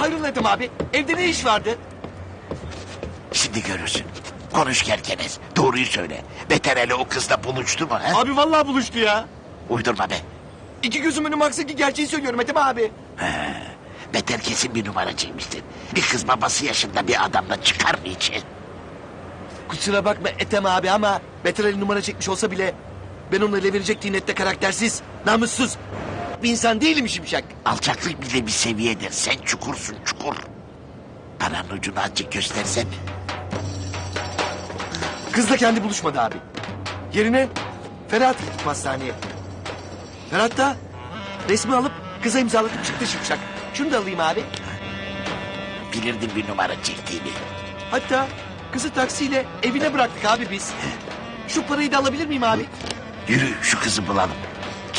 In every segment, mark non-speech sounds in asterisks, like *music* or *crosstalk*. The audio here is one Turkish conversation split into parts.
Hayrola Ethem abi? Evde ne iş vardı? Şimdi görürsün. Konuş Kerkenes. Doğruyu söyle. Betereli o kızla buluştu mu? He? Abi vallahi buluştu ya. Uydurma be. İki gözüm önüme aksa ki gerçeği söylüyorum Ethem abi. Beter kesin bir numaracıymıştır. Bir kız babası yaşında bir adamla çıkar mı içi? Kusura bakma Ethem abi ama Beter Ali numara çekmiş olsa bile... ...ben onu ele verecek tinette karaktersiz, namussuz... ...bir insan değilim şimşek. Alçaklık bile bir seviyedir. Sen çukursun çukur. Paranın ucunu azıcık göstersen. Kızla kendi buluşmadı abi. Yerine Ferhat gittim hastaneye. Ferhat da resmi alıp kıza imzalatıp çıktı şimşek. Şunu da alayım abi. Bilirdim bir numara çektiğini. Hatta kızı taksiyle evine bıraktık abi biz. Şu parayı da alabilir miyim abi? Yürü şu kızı bulalım.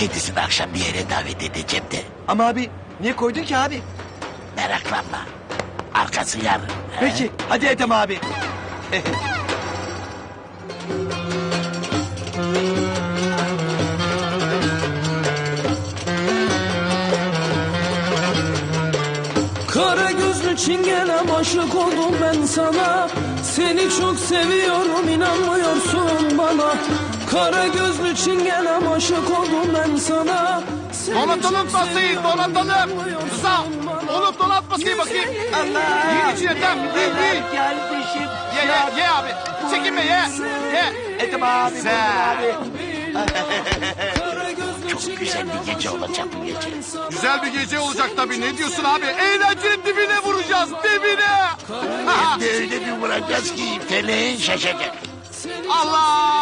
Kendisini akşam bir yere davet edeceğim de. Ama abi niye koydun ki abi? Meraklanma. Arkası yarın. he? Peki hadi Ethem abi. Kara gözlü çingenem aşık oldum ben sana Seni çok seviyorum inanmıyorsun bana Kara gözlü çingenem aşık oldum ben sana Donatalım seviyorum, donatalım. Rıza, oğlum donat bakayım. Allah. Yiyin içine tam, ye, ye. Kardeşim. Ye, ye, ye abi. Çekinme, ye. Ye. Ethem abi. Gözlü Çok güzel bir gece olacak bu gece. Güzel bir gece olacak tabii. Ne diyorsun abi? Eğlencenin dibine vuracağız, dibine. Hem de öyle bir vuracağız ki feleğin şaşacak. Allah!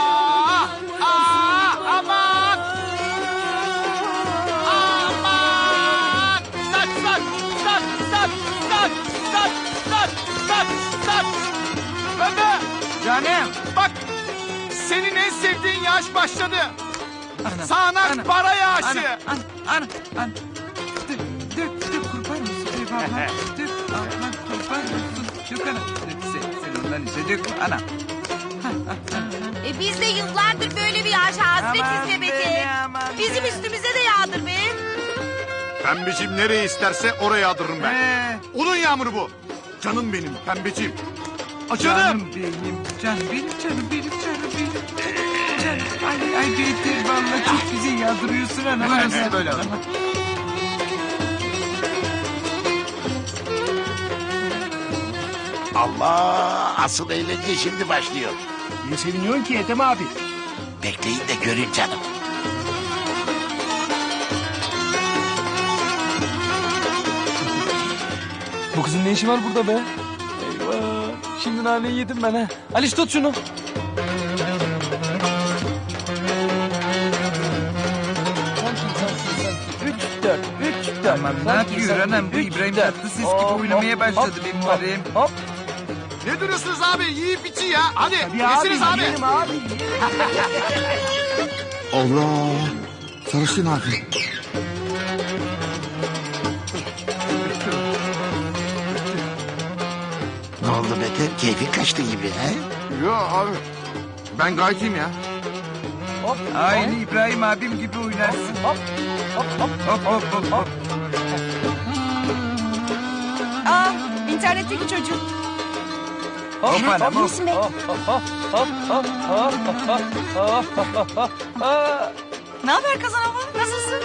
Canım. Bak, senin en sevdiğin yaş başladı. Ana, Sağanak ana, para yaşı. Ana, ana, ana, ana. Dök, dök, dök kurban olsun. Dök abla. Dök abla kurban olsun. Dök ana. Dök sen, sen ondan işte dök ana. E biz de yıllardır böyle bir yaş hasretiz be Beter. aman Bizim be. üstümüze de yağdır be. Pembeciğim nereye isterse oraya adırırım ben. Ee, Onun yağmuru bu. Canım benim pembeciğim. Aa, Canım. canım benim, canım benim, canım benim, canım benim. Canım, ay, ay Beter vallahi çok güzel yağdırıyorsun ana. Hepsi böyle ana. Allah asıl eğlence şimdi başlıyor. Niye seviniyorsun ki Ethem abi? Bekleyin de görün canım. Bu kızın ne işi var burada be? Eyvah. Şimdi naneyi yedim ben ha. Aliş tut şunu. Tamam ne yapıyor anam? Bu İbrahim. Tatlıses gibi oynamaya başladı benim varım. Hop. Ne duruyorsunuz abi? Yiyip içi ya. Hadi. Yesiniz abi. yiyelim abi. *laughs* Allah! Sarışın abi. Oldu Beter? Keyfin kaçtı gibi he? Yo abi. Ben gayet iyiyim ya. Hop. Aynı İbrahim abim gibi oynarsın. Hop. Hop hop. Hop hop hop hop. Aa internetteki çocuk. Hop anam hop. İyisin be. Hop hop hop hop hop hop hop hop hop hop hop. Ne haber kazanamam? Nasılsın?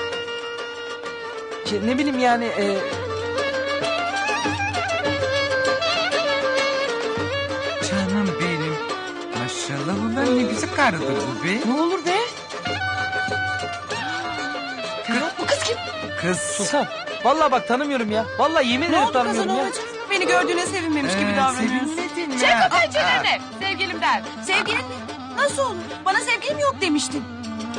Şey, ne bileyim yani e, ne karıdır bu be. Ne olur be? Bu kız kim? Kız. Sultan. Vallahi bak tanımıyorum ya. Vallahi yemin ederim tanımıyorum ya. Beni gördüğüne sevinmemiş Ee, sevinmedin mi? Çek o pencereni sevgilimden. Sevgilin mi? Nasıl olur? Bana sevgilim yok demiştin.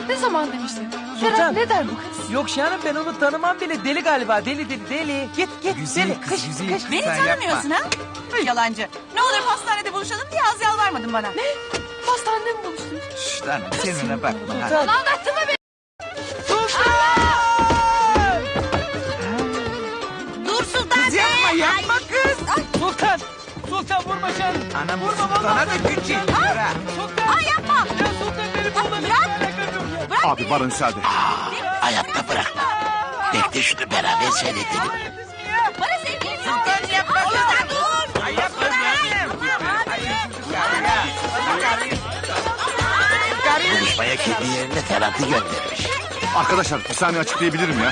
Ne zaman demiştin? Sultan. ne der bu kız? Yok Şahanem ben onu tanımam bile. Deli galiba. Deli deli deli. Git git. Güzel deli. kız, Kış, güzel kış. kız. Beni Sen tanımıyorsun ha? Yalancı. Ne olur hastanede buluşalım diye az yalvarmadın bana. Ne? Hastanede mi buluştun? Şşt lan sen ona bakma. ha. Sultan. Aldattın mı beni? Dur Sultan Kız yapma Bey. yapma kız. Sultan. Sultan vurma Şahanem. Anam Vurma sultana vallahi. da güç yetiyor ha. Sultan. Ay yapma. Ya Sultan beni bulma. Bırak. Abi barın sade. Hayatta bırakma. Bekle şunu beraber seyredelim. Konuşmaya kendi yerine Ferhat'ı göndermiş. Arkadaşlar bir saniye açıklayabilirim ya.